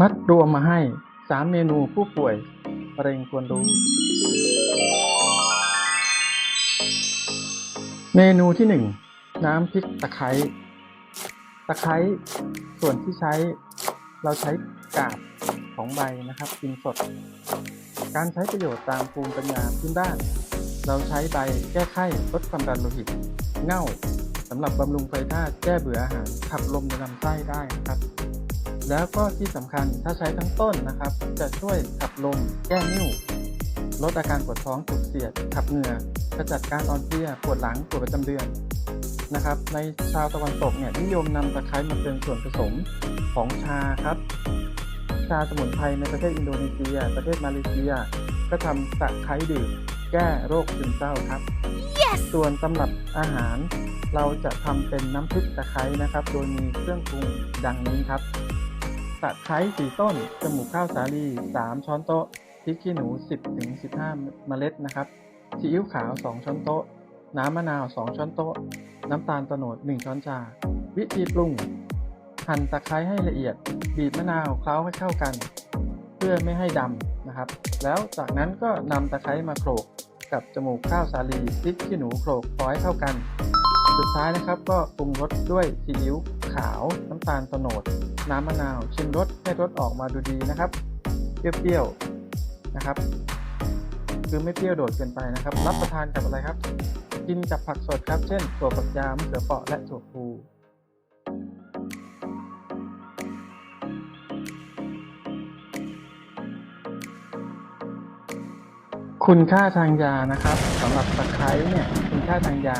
มัดรวมมาให้ 3 เมนูผู้ป่วยมะเร็งควรรู้ เมนูที่ 1 น้ำพริกตะไคร้ตะไคร้ส่วนที่ใช้เราใช้กาบของใบนะครับกินสด การใช้ประโยชน์ตามภูมิปัญญาพื้นบ้าน เราใช้ใบแก้ไข้ลดความดันโลหิต เง่าสำหรับบำรุงไฟธาตุแก้เบื่ออาหารขับลมในลำไส้ได้นะครับ แล้วก็ที่สำคัญถ้าใช้ทั้งต้นนะครับ จะช่วยขับลมแก้นิ่วลดอาการปวดท้องจุกเสียดขับเหงื่อกระจัดการอ่อนเพลียปวดหลังปวดประจำเดือนนะครับ ในชาวตะวันตกเนี่ยนิยมนำตะไคร้มาเป็นส่วนผสมของชาครับ ชาสมุนไพรในประเทศอินโดนีเซีย ประเทศมาเลเซีย ก็ทำตะไคร้ดื่มแก้โรคซึมเศร้าครับ Yes! ส่วนตำรับอาหาร เราจะทำเป็นน้ำพริกตะไคร้นะครับ โดยมีเครื่องปรุงดังนี้ครับตะไคร้สี่ต้น จมูกข้าวสาลี 3 ช้อนโต๊ะพริกขี้หนู 10ถึง15 เมล็ดนะครับซีอิ๊วขาว 2 ช้อนโต๊ะ น้ำมะนาว 2 ช้อนโต๊ะ น้ำตาลโตโนด 1 ช้อนชา วิธีปรุง หั่นตะไคร้ให้ละเอียด บีบมะนาวเคล้าให้เข้ากัน เพื่อไม่ให้ดำนะครับ แล้วจากนั้นก็นำตะไคร้มาโขลกกับจมูกข้าวสาลีพริกขี้หนูโขลกพอให้เข้ากัน สุดท้ายนะครับก็ปรุงรสด้วยซีอิ๊ว ขาว น้ำตาลโตนด น้ำมะนาว ชิมรสให้รสออกมาดูดีนะครับ เปรี้ยวๆนะครับ คือไม่เปรี้ยวโดดเกินไปนะครับ รับประทานกับอะไรครับ กินกับผักสดครับ เช่นถั่วฝักยาวมะเขือเปราะและถั่วพูคุณค่าทางยานะครับสำหรับตะไคร้เนี่ยคุณค่าทางยา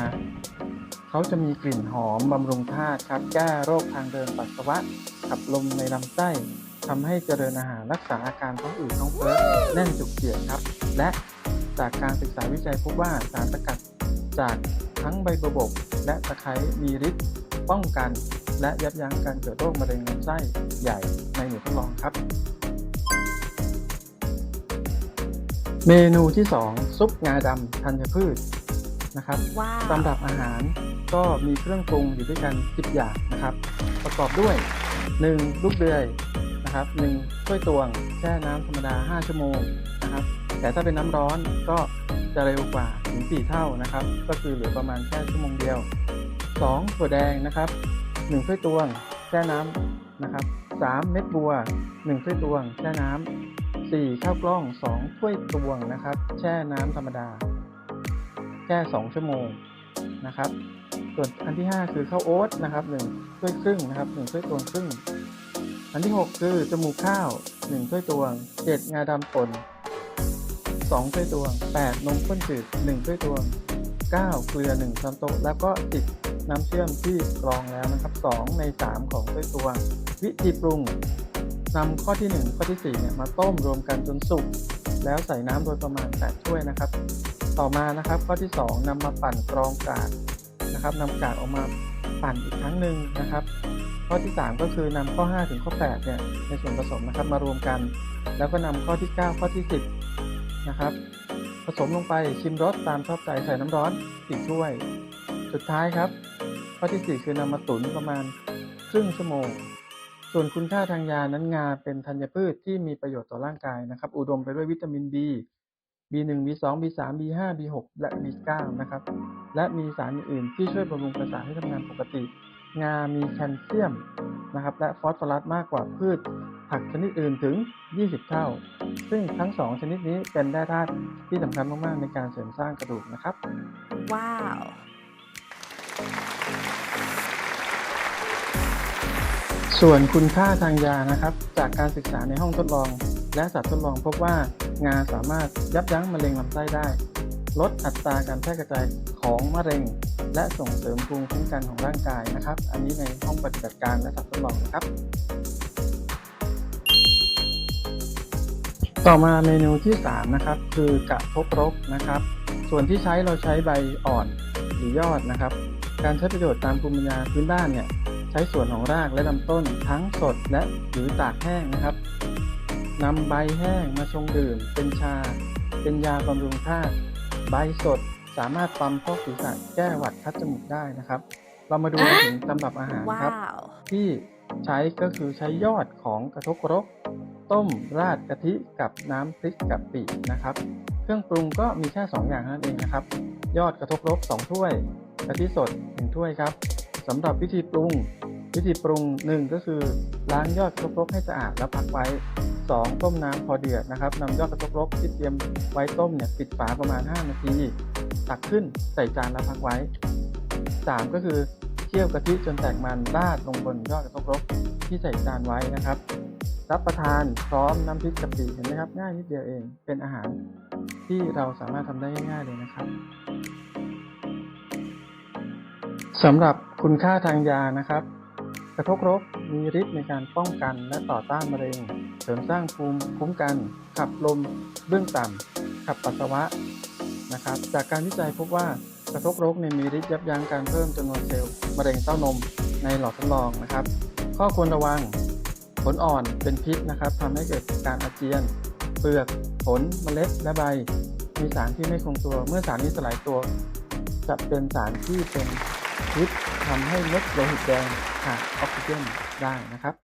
เขาจะมีกลิ่นหอมบำรุงธาตุครับแก้โรคทางเดินปัสสาวะ ขับลมในลำไส้ทำให้เจริญอาหารรักษาอาการท้องอืดท้องเฟ้อแน่นจุกเสียดครับ และจากการศึกษาวิจัยพบว่าสารสกัดจากทั้งใบบัวบก และตะไคร้มีฤทธิ์ป้องกัน และยับยั้งการเกิดโรคมะเร็งลำไส้ใหญ่ในหนูทดลองครับ เมนูที่ 2 ซุปงาดำธัญพืช นะครับว้าวตำรับอาหารก็มีเครื่องปรุงอยู่ด้วยกัน 10 อย่างนะครับ ประกอบด้วย 1. ลูกเดือยนะครับ1ถ้วยตวงแช่น้ำธรรมดา 5 ชั่วโมงนะครับ แต่ถ้าเป็นน้ำร้อนก็จะเร็วกว่าถึง 4 เท่านะครับ ก็คือเหลือประมาณแค่ชั่วโมงเดียว 2. ถั่วแดงนะครับ1ถ้วยตวงแช่น้ำนะครับ 3. เม็ดบัว 1 ถ้วยตวงแช่น้ำ 4. ข้าวกล้อง 2 ถ้วยตวงนะครับ แช่น้ำธรรมดา แค่ 2 ชั่วโมงนะครับ ส่วนอันที่ 5 คือข้าวโอ๊ตนะครับ1ถ้วยครึ่งนะครับ1ถ้วยตวงครึ่ง อันที่ 6 คือจมูกข้าว 1 ถ้วยตวง 7 งาดำป่น2ถ้วยตวง 8 นมข้นจืด1ถ้วยตวง 9 เกลือ1ช้อนโต๊ะแล้วก็10น้ำเชื่อมที่กรองแล้วนะครับ 2 ใน 3 ของถ้วยตวง วิธีปรุงนำข้อที่ 1 ข้อที่4เนี่ยมาต้มรวมกันจนสุก แล้วใส่น้ำโดยประมาณ8ถ้วยนะครับ ต่อมานะครับข้อที่ 2นำมาปั่นกรองกากนะครับนำกากออกมาปั่นอีกครั้งหนึ่งนะครับ ข้อที่ 3 ก็คือนำข้อ 5 ถึงข้อ8เนี่ยในส่วนผสมนะครับมารวมกัน แล้วก็นำข้อที่ 9 ข้อที่ 10นะครับผสมลงไปชิมรสตามชอบใจใส่น้ำร้อน4ถ้วย สุดท้ายครับ ข้อที่ 4 คือนำมาตุ๋นประมาณครึ่งชั่วโมง ส่วนคุณค่าทางยานั้นงาเป็นธัญพืชที่มีประโยชน์ต่อร่างกายนะครับ อุดมไปด้วยวิตามิน B B1 B2 B3 B5 B6 และ B9 นะครับ และมีสารอื่นที่ช่วยบำรุงประสาทให้ทำงานปกติ งามีแคลเซียมนะครับ และฟอสฟอรัสมากกว่าพืช ผักชนิดอื่นถึง 20 เท่า ซึ่งทั้ง 2 ชนิดนี้เป็นแร่ธาตุที่สำคัญมาก ๆ ในการเสริมสร้างกระดูกนะครับ ว้าว ส่วนคุณค่าทางยานะครับ จากการศึกษาในห้องทดลอง และสัตว์ทดลองพบว่างาสามารถยับยั้งมะเร็งลำไส้ได้ ลดอัตราการแพร่กระจายของมะเร็ง และส่งเสริมภูมิคุ้มกันของร่างกายนะครับ อันนี้ในห้องปฏิบัติการและสัตว์ทดลองนะครับ ต่อมาเมนูที่ 3 นะครับ คือกระทบรกนะครับ ส่วนที่ใช้เราใช้ใบอ่อนหรือยอดนะครับ การใช้ประโยชน์ตามภูมิปัญญาพื้นบ้านเนี่ย ใช้ส่วนของรากและลำต้นทั้งสดและหรือตากแห้งนะครับนำใบแห้งมาชงดื่ม เป็นชา เป็นยาบำรุงธาตุใบสดสามารถปั๊มพอกศีรษะแก้หวัดคัดจมูกได้นะครับ เรามาดูกันถึงตำรับอาหารว้าครับวที่ใช้ก็คือใช้ยอดของกระทบกรก ต้มราดกะทิกับน้ำพริกกะปินะครับ เครื่องปรุงก็มีแค่ 2 อย่างเท่านั้นเองนะครับ ยอดกระทบรบ2ถ้วยกะทิสด 1 ถ้วยครับ สำหรับวิธีปรุง วิธีปรุง 1 ก็คือล้างยอดกระทบรบให้สะอาดแล้วพักไว้ 2 ต้มน้ำพอเดือดนะครับนำยอดกระทบรบที่เตรียมไว้ต้มเนี่ยปิดฝาประมาณ 5 นาที ตักขึ้นใส่จานแล้วพักไว้ 3 ก็คือเคี่ยวกะทิจนแตกมันราดลงบนยอดกระทบรบที่ใส่จานไว้นะครับ รับประทานพร้อมน้ำพริกกะปิเห็นไหมครับ ง่ายนิดเดียวเองเป็นอาหารที่เราสามารถทำได้ง่ายๆเลยนะครับสำหรับ คุณค่าทางยานะครับ กระทบรบมีฤทธิ์ในการป้องกันและต่อต้านมะเร็ง เสริมสร้างภูมิคุ้มกัน ขับลมเบื้องต่ำขับปัสสาวะนะครับ จากการวิจัยพบว่ากระทบรบเนี่ยมีฤทธิ์ยับยั้งการเพิ่มจำนวนเซลล์มะเร็งเต้านมในหลอดทดลองนะครับ ข้อควรระวังผลอ่อนเป็นพิษนะครับทำให้เกิดการอาเจียน เปลือก ผลเมล็ดและใบ มีสารที่ไม่คงตัว เมื่อสารนี้สลายตัว จะเป็นสารที่เป็นพิษ ทำให้ลดโลหิตแดงขาดออกซิเจนได้นะครับ